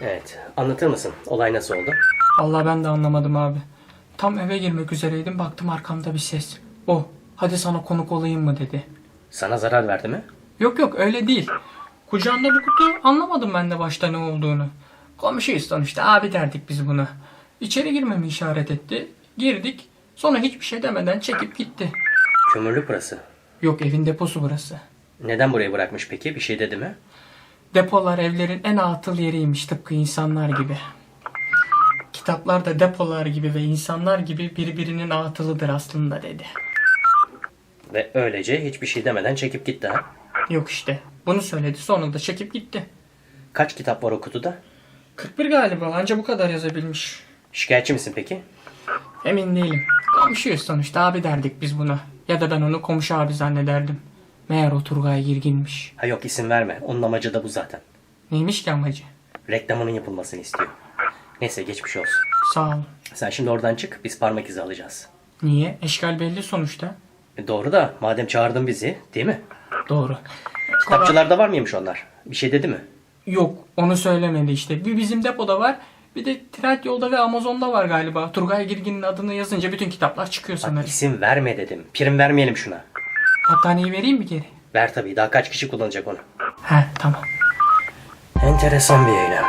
Evet. Anlatır mısın? Olay nasıl oldu? Allah ben de anlamadım abi. Tam eve girmek üzereydim baktım arkamda bir ses. O hadi sana konuk olayım mı dedi. Sana zarar verdi mi? Yok yok öyle değil. Kucağında bu kutu anlamadım ben de başta ne olduğunu. Komşuyuz sonuçta abi derdik biz bunu. İçeri girmemi işaret etti. Girdik. Sonra hiçbir şey demeden çekip gitti. Kömürlük burası. Yok evin deposu burası. Neden burayı bırakmış peki? Bir şey dedi mi? Depolar evlerin en atıl yeriymiş tıpkı insanlar gibi. Kitaplar da depolar gibi ve insanlar gibi birbirinin atılıdır aslında dedi. Ve öylece hiçbir şey demeden çekip gitti ha? Yok işte. Bunu söyledi sonra da çekip gitti. Kaç kitap var o kutuda? 41 galiba anca bu kadar yazabilmiş. Şikayetçi misin peki? Emin değilim. Komşuyuz sonuçta abi derdik biz buna. Ya da ben onu komşu abi zannederdim. Meğer o Turgay Girgin'miş. Ha yok isim verme. Onun amacı da bu zaten. Neymiş ki amacı? Reklamının yapılmasını istiyor. Neyse geçmiş olsun. Sağ ol. Sen şimdi oradan çık. Biz parmak izi alacağız. Niye? Eşkal belli sonuçta. E doğru da madem çağırdın bizi değil mi? Doğru. Kitapçılarda var mıymış onlar? Bir şey dedi mi? Yok onu söylemedi işte. Bir bizim depoda var. Bir de Trendyol'da ve Amazon'da var galiba. Turgay Girgin'in adını yazınca bütün kitaplar çıkıyor Bak sanırım. isim verme dedim. Prim vermeyelim şuna. Battaniyeyi vereyim mi geri? Ver tabii. Daha kaç kişi kullanacak onu? He tamam. Enteresan bir eylem.